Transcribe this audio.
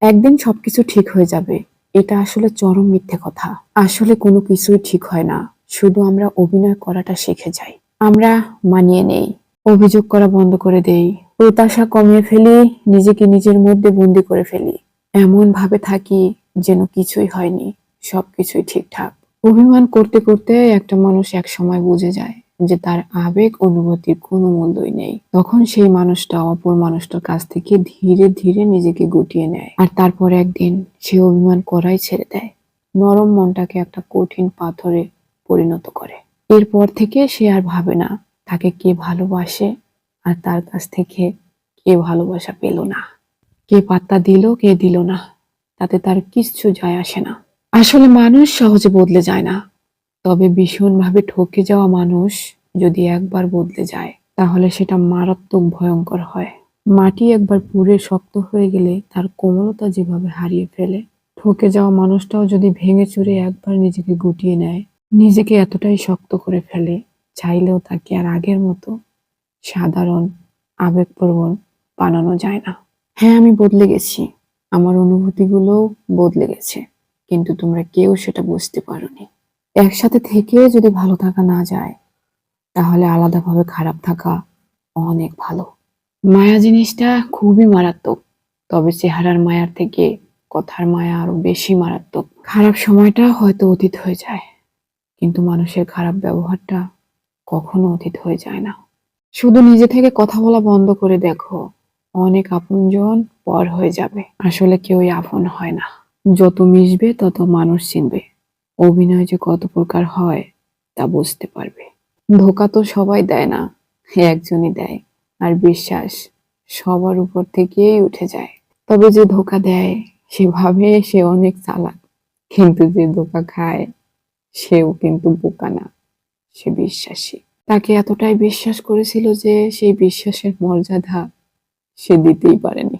একদিন সবকিছু ঠিক হয়ে যাবে। এটা আসলে চরম মিথ্যে কথা। আসলে কোনো কিছুই ঠিক হয় না। শুধু আমরা অভিনয় করাটা শিখে যাই। আমরা মানিয়ে নেই। অভিযোগ করা বন্ধ করে দেই। প্রত্যাশা কমিয়ে ফেলি, নিজেকে নিজের মধ্যে বন্দি করে ফেলি। এমন ভাবে থাকি যেন কিছুই হয়নি। সবকিছুই ঠিকঠাক। অভিমান করতে করতে একটা মানুষ এক সময় বুঝে যায়। যে তার আবেগ অনুভূতির কোনো মূল্যই নেই। তখন সেই মানুষটা অপর মানুষটার কাছ থেকে ধীরে ধীরে নিজেকে গুটিয়ে নেয় আর তারপর একদিন সে অভিমান করাই ছেড়ে দেয়। নরম মনটাকে একটা কঠিন পাথরে পরিণত করে। এরপর থেকে সে আর ভাবে না তাকে কে ভালোবাসে আর তার কাছ থেকে কে ভালোবাসা পেল না। কে পাত্তা দিল, কে দিল না, তাতে তার কিচ্ছু যায় আসে না। আসলে মানুষ সহজে বদলে যায় না। তবে ভীষণভাবে ঠকে যাওয়া মানুষ যদি একবার বদলে যায়, তাহলে সেটা মারাত্মক ভয়ঙ্কর হয়। মাটি একবার পুড়ে শক্ত হয়ে গেলে তার কোমলতা যেভাবে হারিয়ে ফেলে, ঠকে যাওয়া মানুষটাও যদি ভেঙে চুরে একবার নিজেকে গুটিয়ে নেয়, নিজেকে এতটাই শক্ত করে ফেলে, চাইলেও তাকে আর আগের মতো সাধারণ, আবেগপ্রবণ বানানো যায় না। হ্যাঁ আমি বদলে গেছি। আমার অনুভূতিগুলোও বদলে গেছে, কিন্তু তোমরা কেউ সেটা বুঝতে পারোনি। একসাথে থেকে যদি ভালো থাকা না যায়, তাহলে আলাদাভাবে খারাপ থাকা অনেক ভালো। মায়া জিনিসটা খুবই মারাত্মক, তবে চেহারার মায়ার থেকে কথার মায়া আরও বেশি মারাত্মক। খারাপ সময়টা হয়তো অতীত হয়ে যায়, কিন্তু মানুষের খারাপ ব্যবহারটা কখনো অতীত হয়ে যায় না। শুধু নিজে থেকে কথা বলা বন্ধ করে দেখো, অনেক আপনজন পর হয়ে যাবে। আসলে কেউই আপন হয় না। যত মিশবে, তত মানুষ চিনবে। অভিনয় যে কত প্রকার হয়, তা বুঝতে পারবে। ধোকা তো সবাই দেয় না, একজনই দেয়। আর বিশ্বাস সবার উপর থেকেই উঠে যায়। তবে যে ধোকা দেয় সে ভাবে সে অনেক চালাক। কিন্তু যে ধোকা খায়, সেও কিন্তু বোকা না, সে বিশ্বাসী। তাকে এতটাই বিশ্বাস করেছিল যে সেই বিশ্বাসের মর্যাদা সে দিতেই পারেনি।